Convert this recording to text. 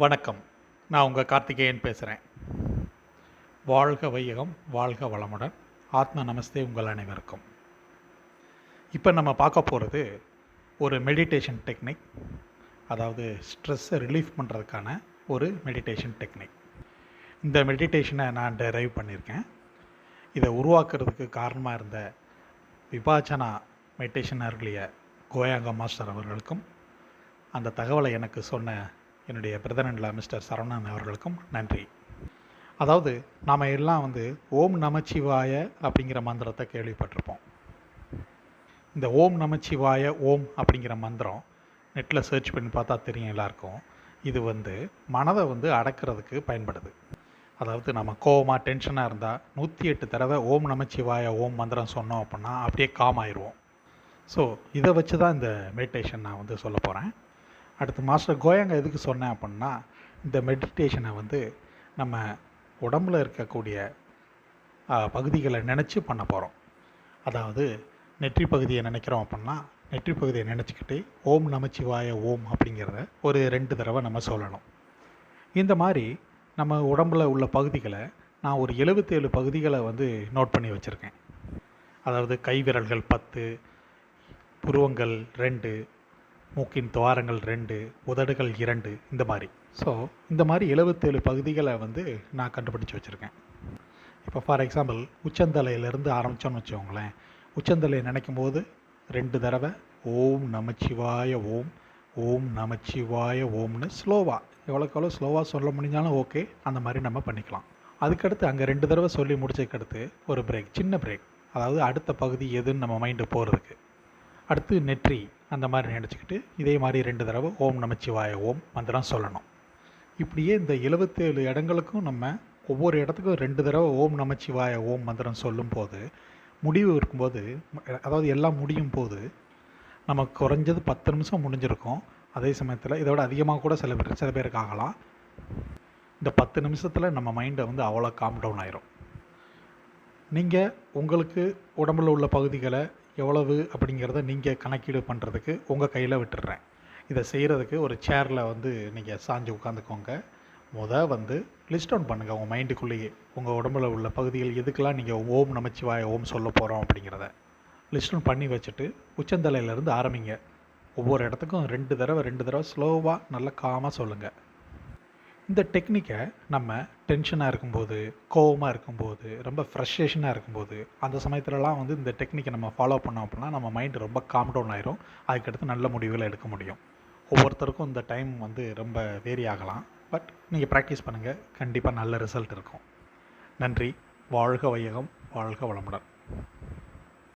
வணக்கம். நான் உங்கள் கார்த்திகேயன் பேசுகிறேன் வாழ்க வையகம் வாழ்க வளமுடன். ஆத்ம நமஸ்தே உங்கள் அனைவருக்கும். இப்போ நம்ம பார்க்க போகிறது ஒரு மெடிடேஷன் டெக்னிக் அதாவது ஸ்ட்ரெஸ்ஸை ரிலீஃப் பண்ணுறதுக்கான ஒரு மெடிடேஷன் டெக்னிக் இந்த மெடிடேஷனை நான் டெரைவ் பண்ணியிருக்கேன். இதை உருவாக்குறதுக்கு காரணமாக இருந்த விபாச்சனா மெடிடேஷன் அருளிய கோயாங்க மாஸ்டர் அவர்களுக்கும் அந்த தகவலை எனக்கு சொன்ன என்னுடைய பிரதனன்ல மிஸ்டர் சரவணன் அவர்களுக்கும் நன்றி. அதாவது நாம் எல்லாம் வந்து ஓம் நமச்சிவாய அப்படிங்கிற மந்திரத்தை கேள்விப்பட்டிருப்போம். இந்த ஓம் நமச்சிவாய ஓம் அப்படிங்கிற மந்திரம் நெட்டில் சர்ச் பண்ணி பார்த்தா தெரியும் எல்லாருக்கும். இது வந்து மனதை வந்து அடக்கிறதுக்கு பயன்படுது. அதாவது நம்ம கோவமாக டென்ஷனாக இருந்தால் நூற்றி எட்டு தடவை ஓம் நமச்சிவாய ஓம் மந்திரம் சொன்னோம் அப்படின்னா அப்படியே காம் ஆயிடுவோம். ஸோ இதை வச்சு தான் இந்த மெடிடேஷன் நான் வந்து சொல்ல போகிறேன் அடுத்து மாஸ்டர் கோயங்க எதுக்கு சொன்னேன் அப்படின்னா இந்த மெடிடேஷனை வந்து நம்ம உடம்புல இருக்கக்கூடிய பகுதிகளை நினச்சி பண்ண போகிறோம் அதாவது நெற்றி பகுதியை நினைக்கிறோம் அப்படின்னா நெற்றி பகுதியை நினச்சிக்கிட்டு ஓம் நமச்சிவாய ஓம் அப்படிங்கிறத ஒரு ரெண்டு தடவை நம்ம சொல்லணும். இந்த மாதிரி நம்ம உடம்புல உள்ள பகுதிகளை நான் ஒரு எழுபத்தேழு பகுதிகளை வந்து நோட் பண்ணி வச்சுருக்கேன். அதாவது கை விரல்கள் பத்து புருவங்கள் ரெண்டு மூக்கின் துவாரங்கள் ரெண்டு உதடுகள் இரண்டு இந்த மாதிரி. ஸோ இந்த மாதிரி எழுபத்தேழு பகுதிகளை வந்து நான் கண்டுபிடிச்சி வச்சுருக்கேன். இப்போ ஃபார் எக்ஸாம்பிள் உச்சந்தலையிலேருந்து ஆரம்பித்தோன்னு வச்சுக்கோங்களேன். உச்சந்தலையை நினைக்கும் போது ரெண்டு தடவை ஓம் நமச்சிவாய ஓம் ஓம் நமச்சிவாய ஓம்னு ஸ்லோவாக எவ்வளோக்கு எவ்வளோ ஸ்லோவாக சொல்ல முடிஞ்சாலும் ஓகே அந்த மாதிரி நம்ம பண்ணிக்கலாம். அதுக்கடுத்து அங்கே ரெண்டு தடவை சொல்லி முடிச்சதுக்கடுத்து ஒரு பிரேக் சின்ன பிரேக் அதாவது அடுத்த பகுதி எதுன்னு நம்ம மைண்டு போகிறதுக்கு அடுத்து நெற்றி. அந்த மாதிரி நினச்சிக்கிட்டு இதே மாதிரி ரெண்டு தடவை ஓம் நமச்சிவாய ஓம் மந்திரம் சொல்லணும். இப்படியே இந்த எழுபத்தேழு இடங்களுக்கும் நம்ம ஒவ்வொரு இடத்துக்கும் ரெண்டு தடவை ஓம் நமச்சிவாய ஓம் மந்திரம் சொல்லும்போது முடிவு இருக்கும்போது அதாவது எல்லாம் முடியும் போது நமக்கு குறைஞ்சது பத்து நிமிஷம் முடிஞ்சிருக்கும். அதே சமயத்தில் இதோட அதிகமாக கூட சில பேர் சில பேருக்கு ஆகலாம் இந்த பத்து நிமிஷத்தில் நம்ம மைண்டை வந்து அவ்வளோ காம் டவுன் ஆயிரும். நீங்கள் உங்களுக்கு உடம்புல உள்ள பகுதிகளை எவ்வளவு அப்படிங்கிறத நீங்கள் கணக்கீடு பண்ணுறதுக்கு உங்கள் கையில் விட்டுடுறேன் இதை செய்கிறதுக்கு ஒரு சேரில் வந்து நீங்கள் சாஞ்சு உட்காந்துக்கோங்க. முத வந்து லிஸ்ட் டவுன் பண்ணுங்கள் உங்கள் மைண்டுக்குள்ளேயே உங்கள் உடம்புல உள்ள பகுதிகள் எதுக்கெல்லாம் நீங்கள் ஓம் நமச்சிவாய ஓம் சொல்ல போகிறோம் அப்படிங்கிறத லிஸ்ட் டவுன் பண்ணி வச்சுட்டு உச்சந்தலையிலேருந்து ஆரம்பிங்க. ஒவ்வொரு இடத்துக்கும் ரெண்டு தடவை ரெண்டு தடவை ஸ்லோவாக நல்லா காமாக சொல்லுங்கள் இந்த டெக்னிக்கை நம்ம டென்ஷனாக இருக்கும்போது கோவமாக இருக்கும்போது ரொம்ப ஃப்ரஸ்ட்ரேஷனாக இருக்கும்போது அந்த சமயத்துலலாம் வந்து இந்த டெக்னிக்கை நம்ம ஃபாலோ பண்ணோம் அப்படின்னா நம்ம மைண்டு ரொம்ப காம் டவுன் ஆயிரும். அதுக்கடுத்து நல்ல முடிவுகளை எடுக்க முடியும். ஒவ்வொருத்தருக்கும் இந்த டைம் வந்து ரொம்ப வேரி ஆகலாம். பட் நீங்கள் ப்ராக்டிஸ் பண்ணுங்கள் கண்டிப்பாக நல்ல ரிசல்ட் இருக்கும். நன்றி. வாழ்க வையகம். வாழ்க வளமுடன்.